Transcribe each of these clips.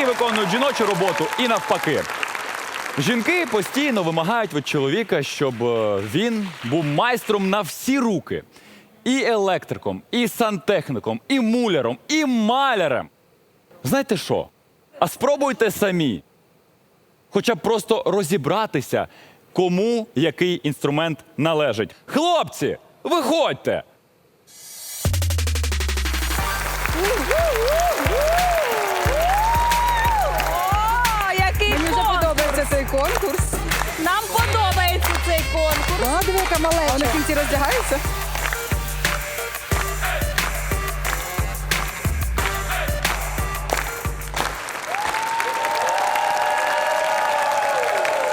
Чоловіки виконують жіночу роботу і навпаки. Жінки постійно вимагають від чоловіка, щоб е, він був майстром на всі руки. І електриком, і сантехніком, і муляром, і малярем. Знаєте що? А спробуйте самі. Хоча б просто розібратися, кому який інструмент належить. Хлопці, виходьте! Конкурс. Нам подобається цей конкурс. А, диви, яка. А вони в кінці роздягаються?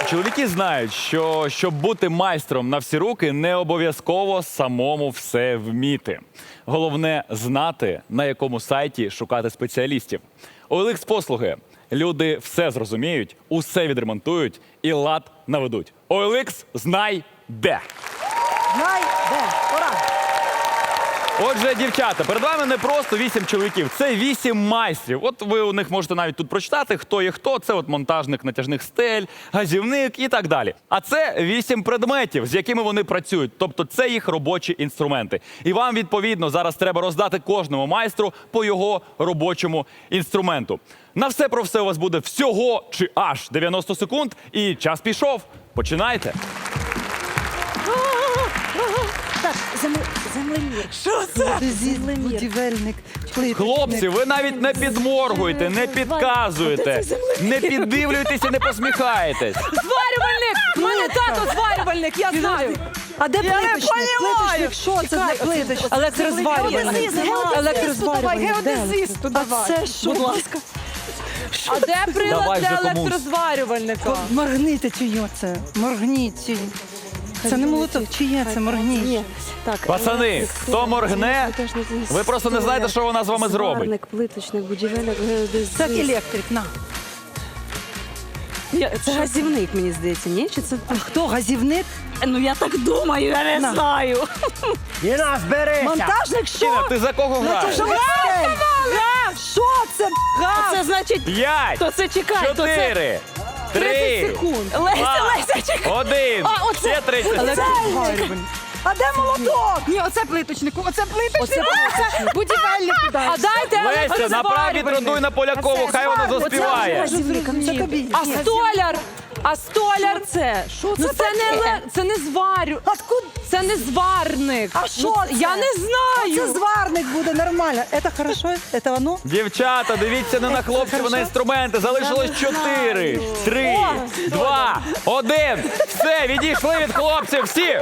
Чоловіки знають, що щоб бути майстром на всі руки, не обов'язково самому все вміти. Головне знати, на якому сайті шукати спеціалістів. OLX послуги люди все зрозуміють, усе відремонтують і лад наведуть. OLX знай де. Знай, де? Отже, дівчата, перед вами не просто вісім чоловіків, це вісім майстрів. От ви у них можете навіть тут прочитати, хто є хто. Це от монтажник натяжних стель, газівник і так далі. А це вісім предметів, з якими вони працюють. Тобто це їх робочі інструменти. І вам відповідно зараз треба роздати кожному майстру по його робочому інструменту. На все про все у вас буде всього чи аж 90 секунд, і час пішов. Починайте. Землемір. Що це? Будівельник. плиточник. Хлопці, ви навіть не підморгуєте, не підказуєте, не піддивлюєтесь і не посміхаєтесь. Зварювальник! У мене тато зварювальник, я знаю. А де Я не плиточник? понімаю. Плиточник, що це за плиточник? Електрозварювальник. Геодезист, геодезист, Електрозварювальник. Де геодезисту давай. А це що? Будь ласка. А де прилад Давай для вже комусь. електрозварювальника? Моргните чиє це? Моргніть. чи- Це не молоток, чиє це? Моргніть. Так. Пацани, хто моргне, ви просто не знаєте, що вона з вами зробить. Плиточник, будівельник, геодезист. Так, електрик, на. Я- Це газівник, мені здається, ні? Чи це... А хто газівник? Ну я так думаю, я не На. знаю. Монтажник, що? Ти за кого граєш? Натяжний стель. Що це? А це значить, П'ять, то це чекай, то це чотири, 30 три, секунд. Леся, два, Леся, чекай. один. А, оце- Ще 30 секунд. А де молоток? Ні, оце плиточник, оце плиточник. Оце. Будівельник. А дайте Леся, направ трудуй відродуй на Полякову, хай вона заспіває. Це тобі. А столяр? А столяр це? Що ну, це таке? не це не зварю. Откуда? Це не зварник. А що Ну, це? Я не знаю. Це зварник буде нормально. Это хорошо? Это воно? Дівчата, дивіться не на хлопців, а на інструменти. Залишилось чотири, три, два, один. Все, відійшли від хлопців всі.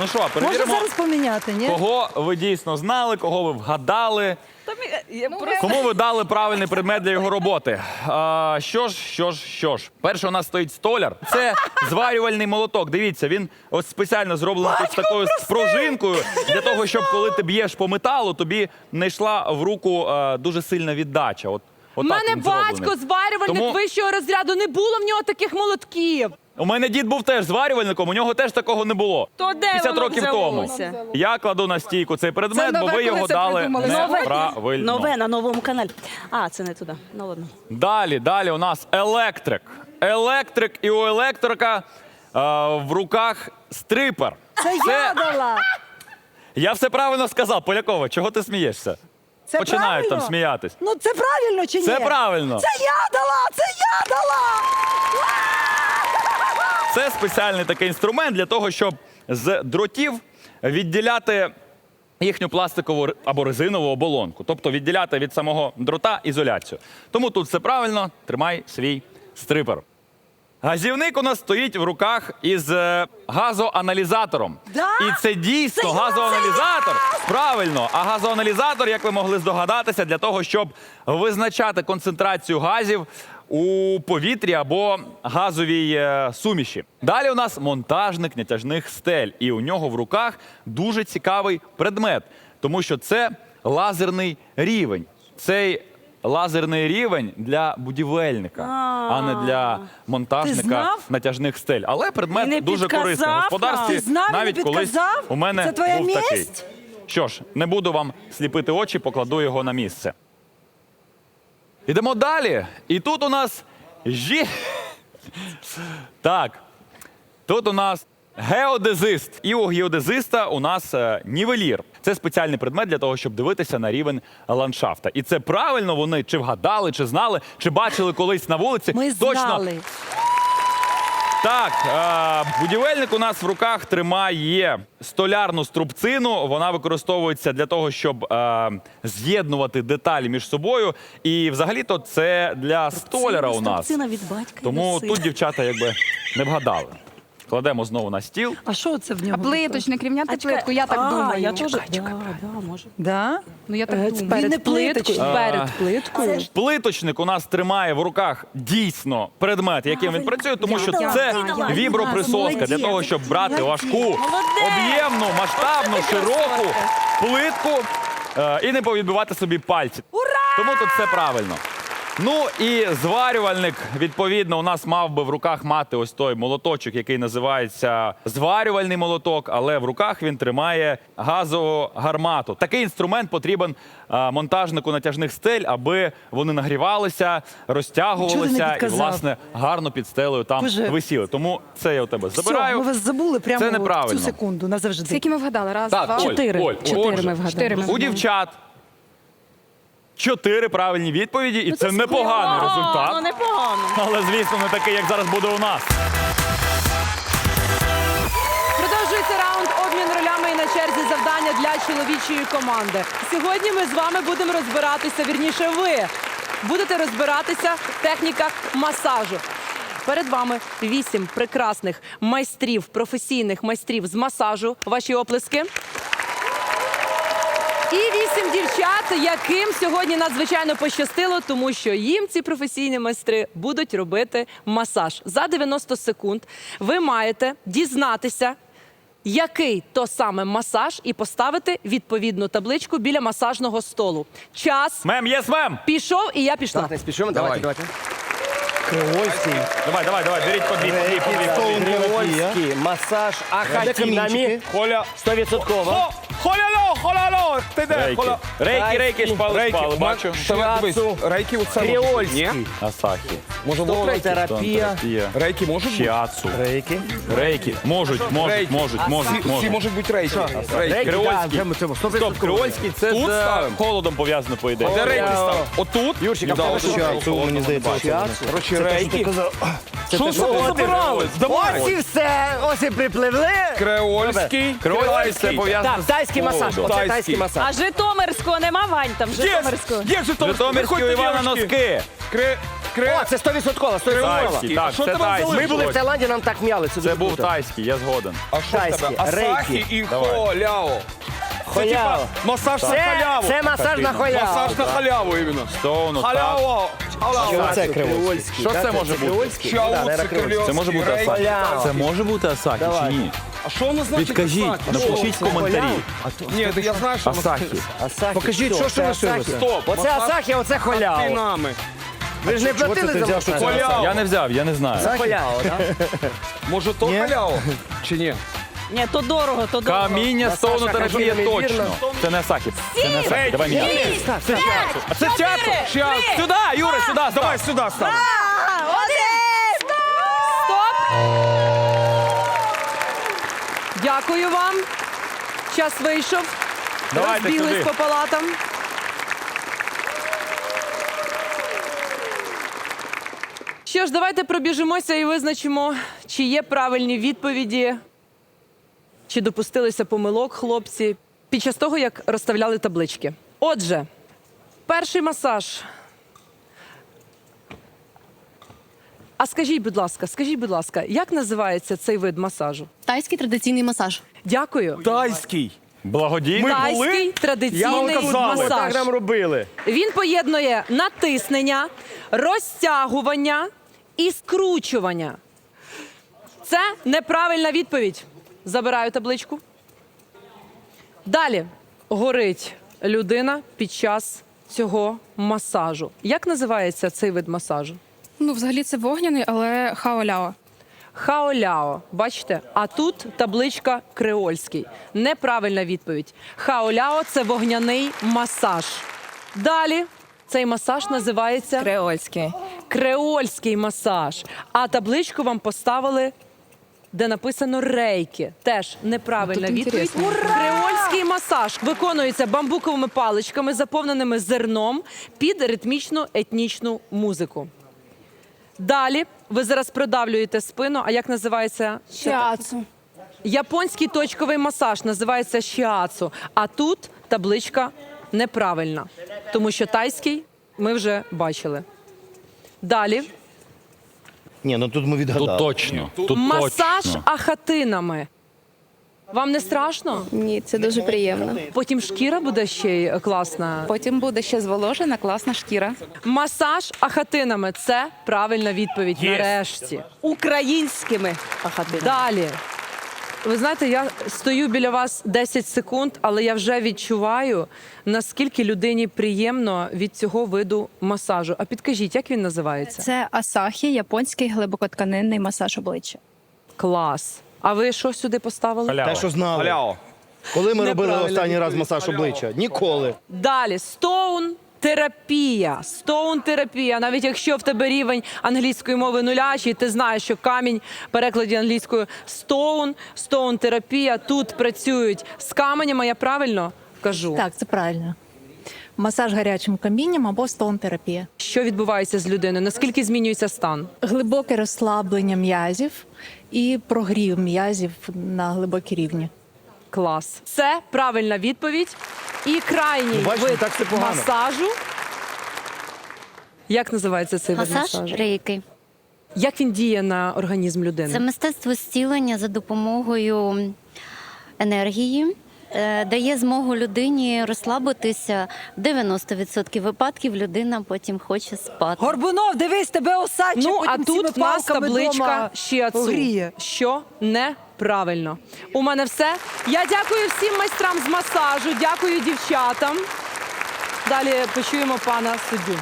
Ну що, Можна перевіримо, зараз поміняти, ні? кого ви дійсно знали, кого ви вгадали. Та мі- я просто- Кому ви дали правильний предмет для його роботи? А, що ж, що ж, що ж. Перше у нас стоїть столяр. Це зварювальний молоток. Дивіться, він ось спеціально зроблений тут з такою пружинкою для того, щоб коли ти б'єш по металу, тобі не йшла в руку е, дуже сильна віддача. От, У отак мене він батько зроблений. зварювальник Тому- вищого розряду. Не було в нього таких молотків. У мене дід був теж зварювальником, у нього теж такого не було. То де 50 воно років тому. взялося? Я кладу на стійку цей предмет, Це бо нове, ви його це дали придумали. неправильно. Нове на новому каналі. А, це не туди. Ну ладно. Далі, далі у нас електрик. Електрик і у електрика е, в руках стрипер. Це я дала. Я все правильно сказав, Полякова, чого ти смієшся? Це Починають там правильно? сміятись. Ну це правильно чи ні? Це правильно. Це я дала! Це я дала! Це спеціальний такий інструмент для того, щоб з дротів відділяти їхню пластикову або резинову оболонку, тобто відділяти від самого дрота ізоляцію. Тому тут все правильно, тримай свій стрипер. Газівник у нас стоїть в руках із е, газоаналізатором. Да? І це дійсно Це я, газоаналізатор. Правильно. А газоаналізатор, як ви могли здогадатися, для того, щоб визначати концентрацію газів у повітрі або газовій е, суміші. Далі у нас монтажник натяжних стель, і у нього в руках дуже цікавий предмет, тому що це лазерний рівень. Цей лазерний рівень для будівельника, а не для монтажника натяжних стель. Але предмет дуже корисний. В господарстві навіть колись у мене був такий. Що ж, не буду вам сліпити очі, покладу його на місце. Ідемо далі. І тут у нас жі. Так. Тут у нас геодезист. І у геодезиста у нас е, нівелір. Це спеціальний предмет для того, щоб дивитися на рівень ландшафта. І це правильно вони чи вгадали, чи знали, чи бачили колись на вулиці. Ми Точно знали. Так, е, будівельник у нас в руках тримає столярну струбцину. Вона використовується для того, щоб е, з'єднувати деталі між собою. І взагалі-то це для столяра у нас. Струбцина від батька. і Тому сина. тут дівчата якби не вгадали. Кладемо знову на стіл. А що це в А нього? плиточник, рівняти А, плитку, я так а, думаю. я теж- Да, да, може. Да? Ну я так Е, думаю. Він не Перед плиткою. плиткою. Перед плиткою. Плиточник у нас тримає в руках дійсно предмет, яким він працює, тому що це віброприсоска для того, щоб брати важку, об'ємну, масштабну, широку плитку е, і не повідбивати собі пальці. Ура! Тому тут все правильно. Ну і зварювальник, відповідно, у нас мав би в руках мати ось той молоточок, який називається зварювальний молоток, але в руках він тримає газову гармату. Такий інструмент потрібен е, монтажнику натяжних стель, аби вони нагрівалися, розтягувалися і, власне, гарно під стелею там Боже. висіли. Тому це я у тебе Все, забираю. ми вас забули прямо Це неправильно. цю секунду назавжди. Скільки ми вгадали? Раз, Так, два. Оль, Чотири. Оль, Чотири отже, ми вгадали. Чотири ми У дівчат чотири правильні відповіді, і це, непоганий результат. Ну, непогано. Але, звісно, не такий, як зараз буде у нас. Продовжується раунд обмін ролями і на черзі завдання для чоловічої команди. Сьогодні ми з вами будемо розбиратися, вірніше, ви будете розбиратися в техніках масажу. Перед вами вісім прекрасних майстрів, професійних майстрів з масажу. Ваші оплески. І вісім дівчат, яким сьогодні надзвичайно пощастило, тому що їм ці професійні майстри будуть робити масаж. За 90 секунд ви маєте дізнатися, який то саме масаж, і поставити відповідну табличку біля масажного столу. Час Мем, єс, мем! пішов, і я пішла. Не спішимо, давайте, давайте. Давай, давай, давай, беріть по дві, по дві, по дві, по дві. Креольський масаж ахатінами. Коля. 100%. Хо, холяло, холяло! Ти де? Рейки. Холя- Рейки, рейки, шпали, Рейки, шпали, бачу. Шацу. Рейки оце Креольський. Асахі. Може бути рейки? Терапія. Рейки можуть бути? Чіацу. Рейки. Рейки. Можуть, можуть, Рейки. можуть, можуть, Всі можуть. можуть бути рейки. Рейки. Рейки, Креольський. да, це- це Стоп, 100%. креольський це Тут з ставимо? холодом пов'язано, по ідеї. Де рейки став? Отут? Юрчик, а в тебе що? Мені здається, Короче, рейки. Що ж ви забирали? Давай. Ось і все, ось і припливли. Креольський. Креольський пов'язано Так, тайський масаж. Оце Тайський. тайський масаж. А Житомирського нема Вань там Житомирського. Є у Івана носки. Кре... Кре... О, це 100%, 100%. Тайський, так, що це тайський. Ми були в Таїланді, нам так м'яли. Це, Це був тайський, я згоден. А що в тебе? Асахі і холяо. Це Халява. типа масаж на Це, халяву. це масаж на халяву. Масаж на халяву іменно. Стоуну, так. Халява. Це креольський. Що це може бути? Да, це. Це може бути. Халява. Це може бути Давай. чи ні? А що воно значить? Підкажіть, напишіть в коментарі. Ні, я знаю, що воно Асахі. Асахі. Покажіть, що ж ви Асахі. Стоп. Оце Асахі, оце над халява. Ви ж не платили за? Халява. Я не взяв, я не знаю. Це халява, так? Може то халява? Чи ні? Ні, то дорого, то дорого. Каміння Масаж стоуну на терапія кажу, точно. невірно. Це не Асахі. Це не Асахі. Давай ні. Це А це часу. Сюди, Юра, сюди. Давай сюди став. Стоп! Дякую вам. Час вийшов. Давайте Розбіглись сюди. по палатам. Що ж, давайте пробіжимося і визначимо, чи є правильні відповіді, чи допустилися помилок хлопці під час того, як розставляли таблички. Отже, перший масаж. А скажіть, будь ласка, скажіть, будь ласка, як називається цей вид масажу? Тайський традиційний масаж. Дякую. Тайський. Благодійний. Тайський традиційний Так масаж. нам робили. Він поєднує натиснення, розтягування і скручування. Це неправильна відповідь. Забираю табличку. Далі горить людина під час цього масажу. Як називається цей вид масажу? Ну, взагалі це вогняний, але хаоляо. Хаоляо. Бачите? А тут табличка креольський. Неправильна відповідь. Хаоляо це вогняний масаж. Далі цей масаж називається Креольський. креольський масаж. А табличку вам поставили, де написано рейки. Теж неправильна Тут відповідь. інтересно. Креольський масаж виконується бамбуковими паличками, заповненими зерном під ритмічну етнічну музику. Далі ви зараз продавлюєте спину. А як називається? Чацу. Японський точковий масаж називається шіацу. А тут табличка неправильна, тому що тайський ми вже бачили. Далі Ні, ну тут ми відгадали. Тут точно. Тут масаж точно. ахатинами. Вам не страшно? Ні, це дуже приємно. Потім шкіра буде ще й класна. Потім буде ще зволожена класна шкіра. Масаж ахатинами це правильна відповідь. Нарешті. Українськими ахатинами. Далі. Ви знаєте, я стою біля вас 10 секунд, але я вже відчуваю, наскільки людині приємно від цього виду масажу. А підкажіть, як він називається? Це Асахі, японський глибокотканинний масаж обличчя. Клас. А ви що сюди поставили? Те, що знали. Халяо. Коли ми робили Неправильно останній раз масаж обличчя? Ніколи. Далі стоун. Терапія, стоун терапія. Навіть якщо в тебе рівень англійської мови нулячий, ти знаєш, що камінь в перекладі англійською стоун, стоун терапія. Тут працюють з каменями. Я правильно кажу? Так, це правильно. Масаж гарячим камінням або стоун-терапія. Що відбувається з людиною? Наскільки змінюється стан? Глибоке розслаблення м'язів і прогрів м'язів на глибокій рівні. Клас. Це правильна відповідь. І крайній Ну, бачите, вид так погано. масажу. Як називається цей вид Масаж масажу? рейки. Як він діє на організм людини? Це мистецтво зцілення за допомогою енергії. е, Дає змогу людині розслабитися. В 90% випадків людина потім хоче спати. Горбунов, дивись, тебе осадче, Ну, а потім цими тут в нас палками табличка дома погріє. що неправильно. У мене все. Я дякую всім майстрам з масажу, дякую дівчатам. Далі почуємо пана суддю.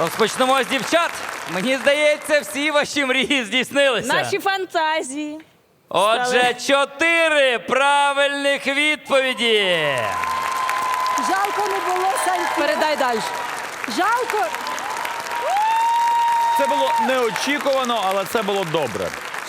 Розпочнемо з дівчат. Мені здається, всі ваші мрії здійснилися. Наші фантазії. Отже, чотири правильних відповіді. Жалко не було Саньки. Передай далі. Жалко. Це було неочікувано, але це було добре.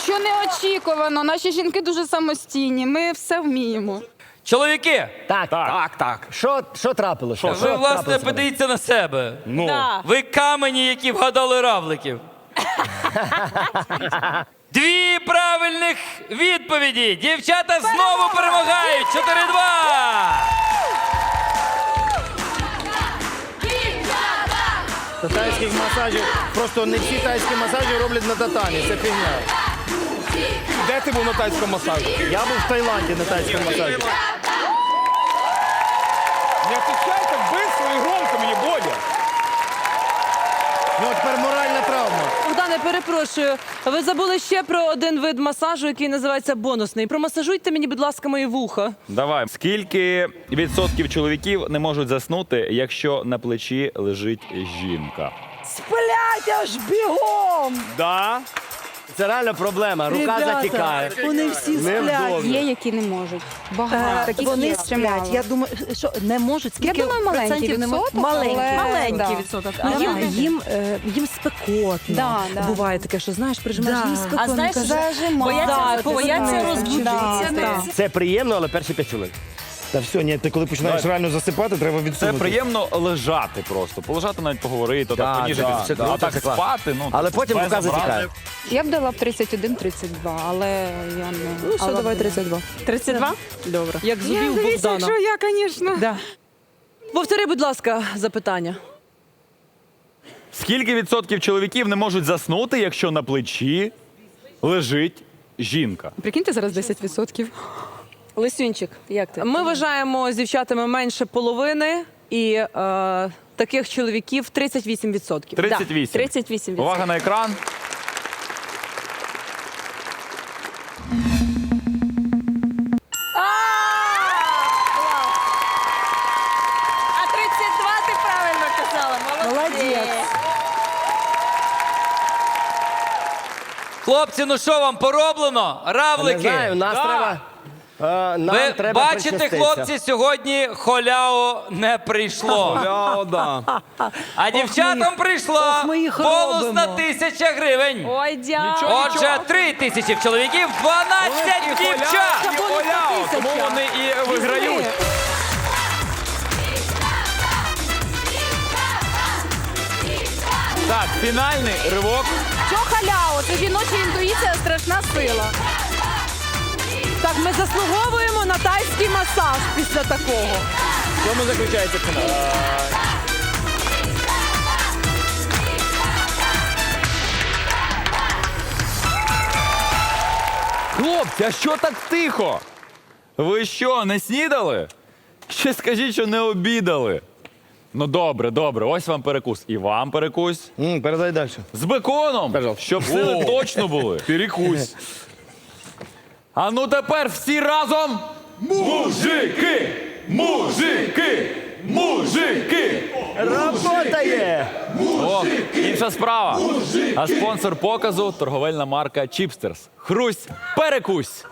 Що неочікувано. Наші жінки дуже самостійні. Ми все вміємо. Чоловіки, Так, Так, так. Що, що трапилося? ви власне подивіться на себе. Ну, Да. Ви камені, які вгадали равликів. Дві правильних відповіді. Дівчата знову перемагають. 4-2. Тайських масажів. Просто не всі тайські масажі роблять на татамі. Це фігня. Де ти був на тайському масажі? Я був в Таїланді на тайському масажі. Не отвечай так быстро і громко мені, Бодя. Ну, тепер моральна травма. Богдане, перепрошую. Ви забули ще про один вид масажу, який називається бонусний. Промасажуйте мені, будь ласка, мої вуха. давай. Скільки відсотків чоловіків не можуть заснути, якщо на плечі лежить жінка? Сплять аж бігом. Да. Це реально проблема. Рука затікає. Вони всі Невдовзі. Є, які не можуть. Багато. Е, Таких вони є. сплять. Я думаю, що не можуть. Скільки думаю, маленький процентів не можуть? відсоток, Маленький. але- Маленький да. відсоток. Ну, але їм, їм, е, їм спекотно. Да, да. Буває таке, що знаєш, прижимаєш Да. їм спекотно. А знаєш, каже, бояться, Да, бояться це розбудитися. Да. Це приємно, але перші п'ять хвилин. Та все, ні, ти коли починаєш реально засипати, треба Це відсунути. приємно лежати просто. Полежати навіть поговорити, Да, так поніжитися. да, це а так це класно. спати, ну Але потім без рука образи. затікає. Я б дала б 31-32, але я не... Ну, що, давай 32. 32? Добре. Як зубів Богдана. я, звісно. Да. Повтори, будь ласка, запитання. Скільки відсотків чоловіків не можуть заснути, якщо на плечі лежить жінка? Прикиньте, зараз 10%. Лисюнчик, як ти? Ми вважаємо з дівчатами менше половини і е, таких чоловіків 38%. 38. 38 Увага на екран. А 32 ти правильно казала. Молодець. Хлопці, ну що вам пороблено? Равлики? Не знаю, нас треба нам Ви бачите, хлопці, сьогодні холяо не прийшло. А дівчатам прийшло ох, ми їх бонусна робимо. тисяча гривень. Ой, дякую. Отже, три тисячі в чоловіків, 12 дівчат. Це бонусна Тому тисяча. вони і виграють. Так, фінальний ривок. Що халяо? Це жіноча інтуїція, страшна сила. Так, ми заслуговуємо на тайський масаж після такого. В чому заключається фінал? Хлопці, а що так тихо? Ви що, не снідали? Ще скажіть, що не обідали. Ну добре, добре, ось вам перекус. І вам перекус. М, Передай далі. З беконом, щоб сили точно були. Перекусь. А ну тепер всі разом. Мужики! Мужики! Мужики! Работає! О, інша справа. А спонсор показу торговельна марка Чіпстерс. Хрусь, перекусь.